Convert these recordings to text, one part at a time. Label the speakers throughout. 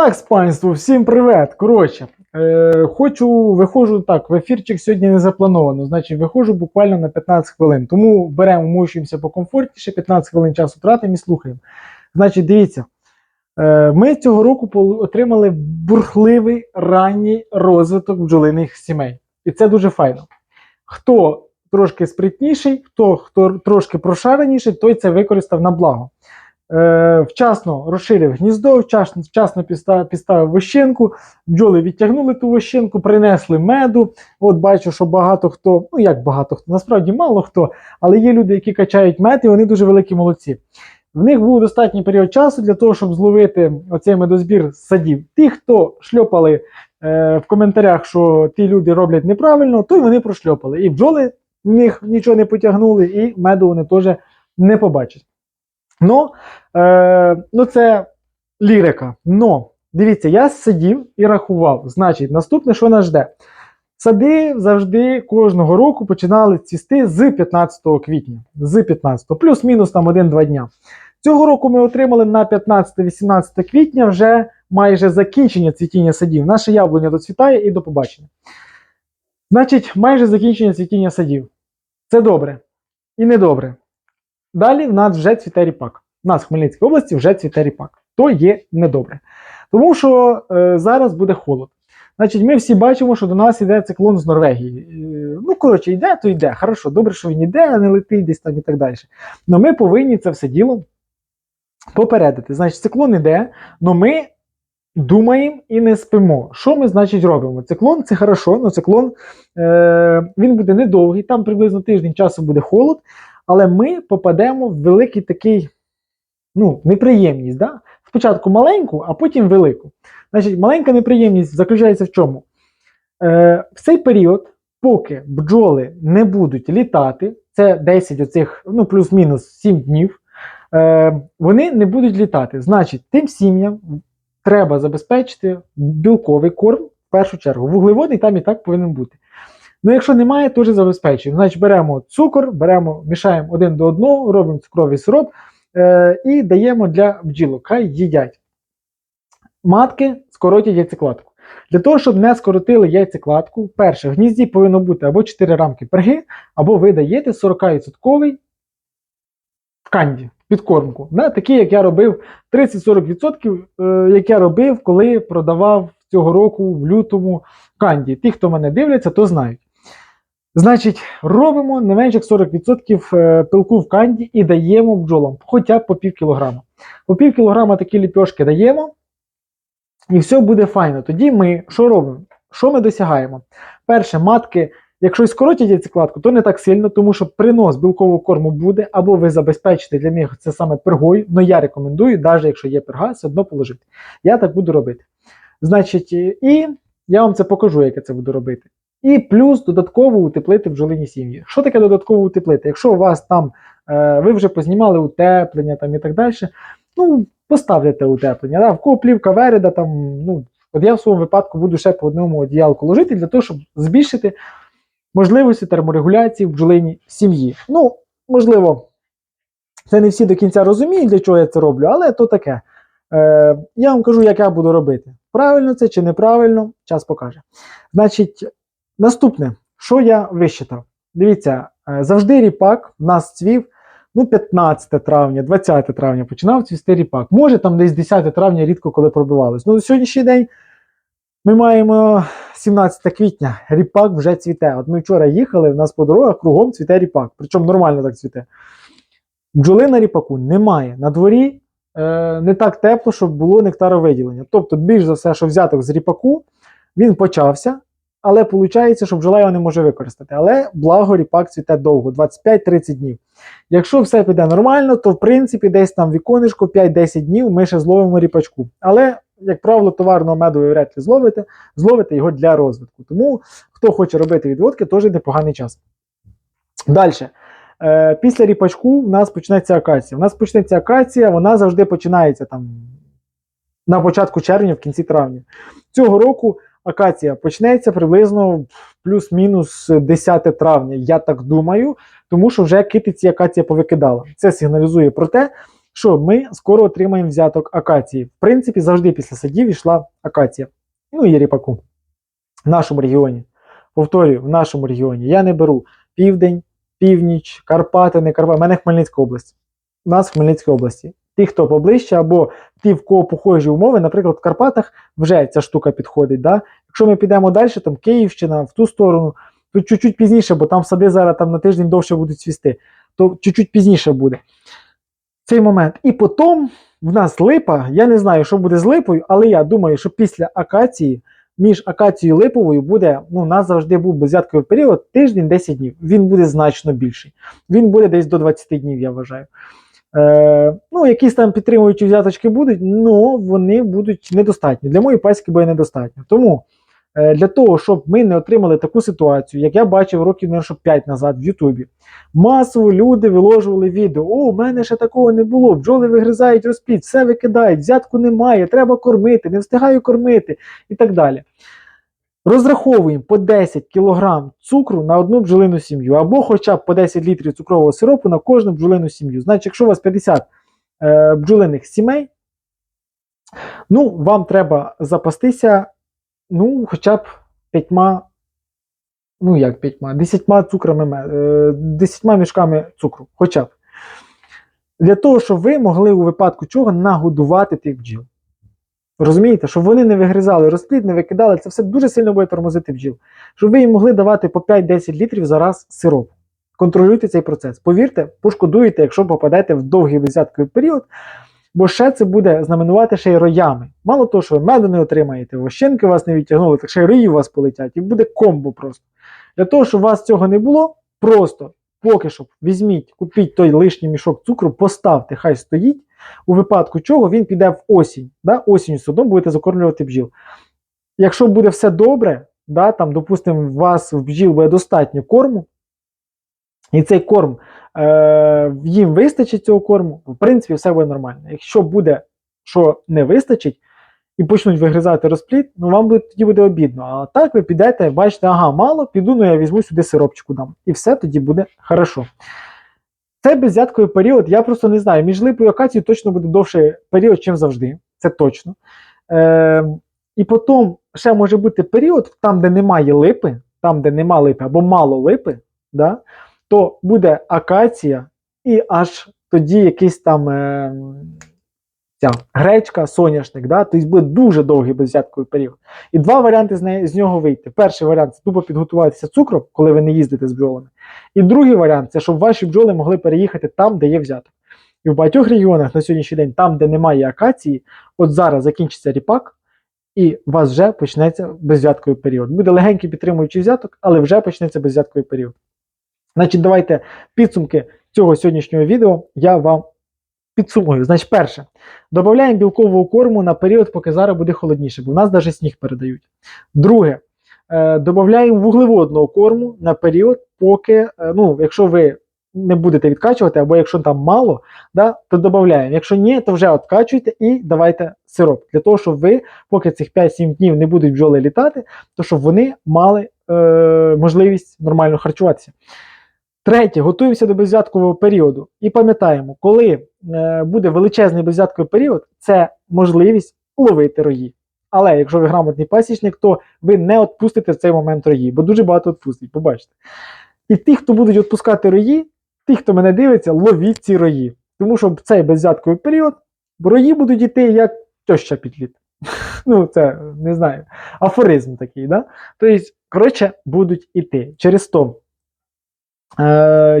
Speaker 1: Так, спанство, всім привіт. Коротше, е, хочу, виходжу так, в ефірчик сьогодні не заплановано. Значить, виходжу буквально на 15 хвилин. Тому беремо, мучуємося покомфортніше, 15 хвилин часу тратимо і слухаємо. Значить, дивіться, е, ми цього року отримали бурхливий ранній розвиток бджолиних сімей. І це дуже файно. Хто трошки спритніший, хто, хто трошки прошареніший, той це використав на благо. Е, вчасно розширив гніздо, вчасно, вчасно підстав, підставив вощенку, бджоли відтягнули ту вощенку, принесли меду. От бачу, що багато хто, ну як багато хто, насправді мало хто, але є люди, які качають мед, і вони дуже великі молодці. В них був достатній період часу для того, щоб зловити оцей медозбір з садів. Ті, хто шльопали е, в коментарях, що ті люди роблять неправильно, то й вони прошльопали. І бджоли в них нічого не потягнули, і меду вони теж не побачать. Ну, е, ну це лірика. Но дивіться, я сидів і рахував. Значить, наступне, що нас жде? Сади завжди кожного року починали цвісти з 15 квітня. З 15, плюс-мінус там 1-2 дня. Цього року ми отримали на 15-18 квітня вже майже закінчення цвітіння садів. Наше яблуня доцвітає і до побачення. Значить, майже закінчення цвітіння садів. Це добре і недобре. Далі в нас вже цвіте ріпак. У нас в Хмельницькій області вже цвіте ріпак. То є недобре. Тому що е, зараз буде холод. Значить, ми всі бачимо, що до нас йде циклон з Норвегії. Е, ну, коротше, йде, то йде. Хорошо, добре, що він йде, а не летить десь там і так далі. Але ми повинні це все діло попередити. Значить, циклон іде, але ми думаємо і не спимо. Що ми, значить, робимо? Циклон це хорошо, але циклон е, він буде недовгий, там приблизно тиждень часу буде холод, але ми попадемо в великий такий ну, неприємність. Да? Спочатку маленьку, а потім велику. Значить, маленька неприємність заключається в чому? Е, в цей період, поки бджоли не будуть літати, це 10 оцих, ну, плюс-мінус 7 днів, е, вони не будуть літати. Значить, тим сім'ям треба забезпечити білковий корм в першу чергу. Вуглеводний там і так повинен бути. Ну, якщо немає, теж забезпечуємо. Значить, беремо цукор, беремо, мішаємо один до одного, робимо цукровий сироп е, і даємо для бджілок, хай їдять. Матки скоротять яйцекладку. Для того, щоб не скоротили яйцекладку, перше, в гнізді повинно бути або 4 рамки перги, або ви даєте 40% в канді, підкормку. Да? Такі, як я робив, 30-40%, е, як я робив, коли продавав цього року в лютому канді. Ті, хто мене дивляться, то знають. Значить, робимо не менше як 40% е, пилку в канді і даємо бджолам хоча б по пів кілограма. По пів кілограма такі ліпьошки даємо, і все буде файно. Тоді ми що робимо? Що ми досягаємо? Перше, матки, якщо скоротять яйцекладку, то не так сильно, тому що принос білкового корму буде, або ви забезпечите для них це саме пергою. але я рекомендую, навіть якщо є перга, все одно положити. Я так буду робити. Значить, і я вам це покажу, як я це буду робити. І плюс додатково утеплити бджолині сім'ї. Що таке додатково утеплити? Якщо у вас там е, ви вже познімали утеплення там і так далі, ну поставте утеплення. Да? В кого плівка вереда, там, ну, от я в своєму випадку буду ще по одному одіялку ложити для того, щоб збільшити можливості терморегуляції в бджолині сім'ї. Ну, можливо, це не всі до кінця розуміють, для чого я це роблю, але то таке. Е, я вам кажу, як я буду робити. Правильно це чи неправильно, час покаже. Значить, наступне, що я вищитав? Дивіться, е, завжди ріпак в нас цвів ну, 15 травня, 20 травня починав цвісти ріпак. Може, там десь 10 травня рідко коли пробивалось. Ну, сьогоднішній день ми маємо 17 квітня, ріпак вже цвіте. От ми вчора їхали, в нас по дорогах кругом цвіте ріпак. Причому нормально так цвіте. Бджоли на ріпаку немає. На дворі е, не так тепло, щоб було нектаровиділення. Тобто, більш за все, що взяток з ріпаку, він почався, але виходить, що бджола його не може використати. Але благо ріпак цвіте довго, 25-30 днів. Якщо все піде нормально, то в принципі десь там віконечко 5-10 днів ми ще зловимо ріпачку. Але, як правило, товарного меду ви вряд ли зловите, зловите його для розвитку. Тому хто хоче робити відводки, теж непоганий час. Далі. Е, після ріпачку в нас почнеться акація. У нас почнеться акація, вона завжди починається там на початку червня, в кінці травня. Цього року акація почнеться приблизно плюс-мінус 10 травня, я так думаю, тому що вже китиці акація повикидала. Це сигналізує про те, що ми скоро отримаємо взяток акації. В принципі, завжди після садів йшла акація. Ну і ріпаку. В нашому регіоні. Повторюю, в нашому регіоні. Я не беру південь, північ, Карпати, не Карпати. У мене Хмельницька область. У нас в Хмельницькій області. Ті, хто поближче, або ті, в кого похожі умови, наприклад, в Карпатах вже ця штука підходить. Да? Якщо ми підемо далі, там Київщина, в ту сторону, то чуть-чуть пізніше, бо там сади зараз там на тиждень довше будуть цвісти, то чуть-чуть пізніше буде цей момент. І потім в нас липа, я не знаю, що буде з липою, але я думаю, що після акації, між акацією і липовою буде, ну, у нас завжди був безвятковий період, тиждень-10 днів. Він буде значно більший. Він буде десь до 20 днів, я вважаю. Е, ну, якісь там підтримуючі взяточки будуть, але вони будуть недостатні. Для моєї пасіки буде недостатньо. Тому е, для того, щоб ми не отримали таку ситуацію, як я бачив років, наверное, 5 назад в Ютубі, масово люди виложували відео: О, у мене ще такого не було. Бджоли вигризають розплід, все викидають, взятку немає, треба кормити, не встигаю кормити і так далі. Розраховуємо по 10 кг цукру на одну бджолину сім'ю, або хоча б по 10 літрів цукрового сиропу на кожну бджолину сім'ю. Значить, якщо у вас 50 е, бджолиних сімей, ну, вам треба запастися, ну, хоча б п'ятьма, ну як п'ятьма, десятьма цукрами, е, десятьма мішками цукру, хоча б. Для того, щоб ви могли у випадку чого нагодувати тих бджіл. Розумієте, щоб вони не вигризали розплід, не викидали, це все дуже сильно буде тормозити бджіл. Щоб ви їм могли давати по 5-10 літрів за раз сироп. Контролюйте цей процес. Повірте, пошкодуєте, якщо попадете в довгий безвятковий період, бо ще це буде знаменувати ще й роями. Мало того, що ви меду не отримаєте, вощинки вас не відтягнули, так ще й рої у вас полетять, і буде комбо просто. Для того, щоб у вас цього не було, просто поки що візьміть, купіть той лишній мішок цукру, поставте, хай стоїть. У випадку чого він піде в осінь. Да? Осінню судом будете закормлювати бджіл. Якщо буде все добре, да, там, допустимо, у вас в бджіл буде достатньо корму, і цей корм е, їм вистачить цього корму, в принципі, все буде нормально. Якщо буде, що не вистачить, і почнуть вигризати розплід, ну вам буде, тоді буде обідно. А так ви підете, бачите, ага, мало, піду, ну я візьму сюди сиропчику дам. І все тоді буде хорошо. Це беззятковий період, я просто не знаю. Між липою і акацією точно буде довший період, ніж завжди. Це точно. Е, і потім ще може бути період, там, де немає липи, там, де нема липи або мало липи, да, то буде акація, і аж тоді якийсь там е, ця, гречка, соняшник. Да, тобто буде дуже довгий безвятковий період. І два варіанти з, неї, з нього вийти. Перший варіант це тупо підготуватися цукром, коли ви не їздите з бджолами. І другий варіант це щоб ваші бджоли могли переїхати там, де є взяток. І в багатьох регіонах на сьогоднішній день, там, де немає акації, от зараз закінчиться ріпак, і у вас вже почнеться безвятковий період. Буде легенький підтримуючий взяток, але вже почнеться безвятковий період. Значить, давайте підсумки цього сьогоднішнього відео я вам підсумую. Значить, перше, додаємо білкового корму на період, поки зараз буде холодніше, бо в нас навіть сніг передають. Друге, е, додаємо вуглеводного корму на період, поки, е, ну, якщо ви не будете відкачувати, або якщо там мало, да, то додаємо. Якщо ні, то вже відкачуйте і давайте сироп. Для того, щоб ви, поки цих 5-7 днів не будуть бджоли літати, то щоб вони мали е, можливість нормально харчуватися. Третє, готуємося до безвяткового періоду. І пам'ятаємо, коли е, буде величезний безвятковий період, це можливість ловити рої. Але якщо ви грамотний пасічник, то ви не відпустите в цей момент рої, бо дуже багато відпустить, побачите. І ті, хто будуть відпускати рої, ті, хто мене дивиться, ловіть ці рої. Тому що в цей безвятковий період рої будуть йти як теща під лід. Ну, це не знаю, афоризм такий, да? Тобто, коротше, будуть іти. Через то,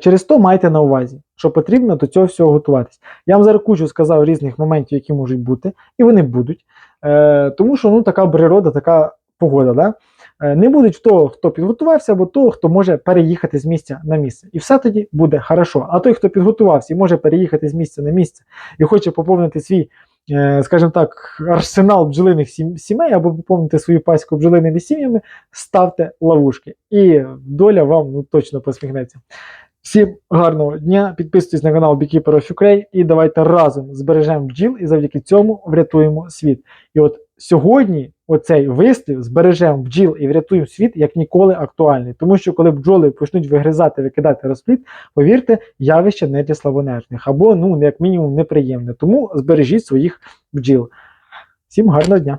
Speaker 1: через то майте на увазі, що потрібно до цього всього готуватись. Я вам зараз кучу сказав різних моментів, які можуть бути, і вони будуть. Е, тому що ну, така природа, така погода. Да? Е, не будуть того, хто підготувався, або того, хто може переїхати з місця на місце. І все тоді буде хорошо. А той, хто підготувався і може переїхати з місця на місце і хоче поповнити свій, е, скажімо так, арсенал бджолиних сім- сімей, або поповнити свою паську бджолиними сім'ями, ставте ловушки. І доля вам ну, точно посміхнеться. Всім гарного дня, підписуйтесь на канал Beekeeper Ukraine і давайте разом збережемо бджіл і завдяки цьому врятуємо світ. І от сьогодні оцей вислів збережемо бджіл і врятуємо світ як ніколи актуальний. Тому що коли бджоли почнуть вигризати, викидати розплід, повірте, явище не для слабонервних або, ну, як мінімум, неприємне. Тому збережіть своїх бджіл. Всім гарного дня!